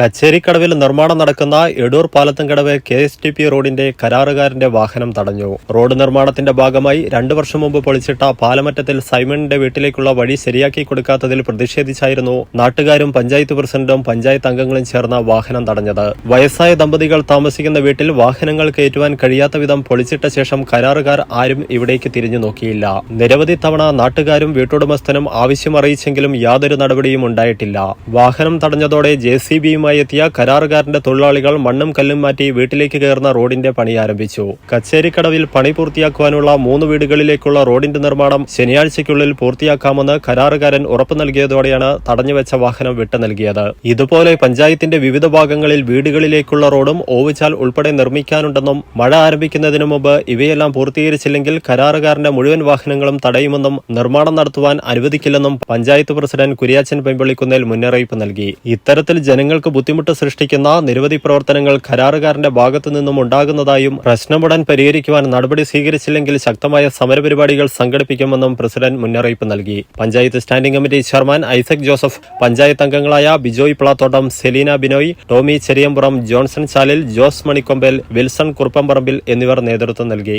കച്ചേരിക്കടവിൽ നിർമ്മാണം നടക്കുന്ന Edoor Palathumkadavu K S T P റോഡിന്റെ കരാറുകാരന്റെ വാഹനം തടഞ്ഞു. റോഡ് നിർമ്മാണത്തിന്റെ ഭാഗമായി രണ്ടു വർഷം മുമ്പ് പൊളിച്ചിട്ട പാലമറ്റത്തിൽ സൈമണിന്റെ വീട്ടിലേക്കുള്ള വഴി ശരിയാക്കി കൊടുക്കാത്തതിൽ പ്രതിഷേധിച്ചായിരുന്നു നാട്ടുകാരും പഞ്ചായത്ത് പ്രസിഡന്റും പഞ്ചായത്ത് അംഗങ്ങളും ചേർന്ന വാഹനം തടഞ്ഞത്. വയസ്സായ ദമ്പതികൾ താമസിക്കുന്ന വീട്ടിൽ വാഹനങ്ങൾ കയറ്റുവാൻ കഴിയാത്ത വിധം പൊളിച്ചിട്ട ശേഷം കരാറുകാർ ആരും ഇവിടേക്ക് തിരിഞ്ഞു നോക്കിയില്ല. നിരവധി തവണ നാട്ടുകാരും വീട്ടുടമസ്ഥനും ആവശ്യം അറിയിച്ചെങ്കിലും യാതൊരു നടപടിയും ഉണ്ടായിട്ടില്ല. വാഹനം തടഞ്ഞതോടെ ജെ സി ബിയുമായി എത്തിയ കരാറുകാരന്റെ തൊഴിലാളികൾ മണ്ണും കല്ലും മാറ്റി വീട്ടിലേക്ക് കയറുന്ന റോഡിന്റെ പണി ആരംഭിച്ചു. കച്ചേരിക്കടവിൽ പണി പൂർത്തിയാക്കുവാനുള്ള മൂന്ന് വീടുകളിലേക്കുള്ള റോഡിന്റെ നിർമ്മാണം ശനിയാഴ്ചയ്ക്കുള്ളിൽ പൂർത്തിയാക്കാമെന്ന് കരാറുകാരൻ ഉറപ്പു നൽകിയതോടെയാണ് തടഞ്ഞുവെച്ച വാഹനം വിട്ടു നൽകിയത്. ഇതുപോലെ പഞ്ചായത്തിന്റെ വിവിധ ഭാഗങ്ങളിൽ വീടുകളിലേക്കുള്ള റോഡും ഓവിച്ചാൽ ഉൾപ്പെടെ നിർമ്മിക്കാനുണ്ടെന്നും മഴ ആരംഭിക്കുന്നതിനു മുമ്പ് ഇവയെല്ലാം പൂർത്തീകരിച്ചില്ലെങ്കിൽ കരാറുകാരന്റെ മുഴുവൻ വാഹനങ്ങളും തടയുമെന്നും നിർമ്മാണം നടത്തുവാൻ അനുവദിക്കില്ലെന്നും പഞ്ചായത്ത് പ്രസിഡന്റ് കുര്യാച്ചൻ പെമ്പള്ളിക്കുന്നേൽ മുന്നറിയിപ്പ് നൽകി. ഇത്തരത്തിൽ ജനങ്ങൾക്ക് ബുദ്ധിമുട്ട് സൃഷ്ടിക്കുന്ന നിരവധി പ്രവർത്തനങ്ങൾ കരാറുകാരന്റെ ഭാഗത്തു നിന്നും ഉണ്ടാകുന്നതായും പ്രശ്നമുടൻ പരിഹരിക്കുവാൻ നടപടി സ്വീകരിച്ചില്ലെങ്കിൽ ശക്തമായ സമരപരിപാടികൾ സംഘടിപ്പിക്കുമെന്നും പ്രസിഡന്റ് മുന്നറിയിപ്പ് നൽകി. Panchayat standing committee chairman Isaac Joseph panchayat അംഗങ്ങളായ Bijoy Plathottam Selina Binoy Tomy Cheriyampuram Johnson Chalil Jose Manikkombal Wilson Kuruppamparambil എന്നിവർ നേതൃത്വം നൽകി.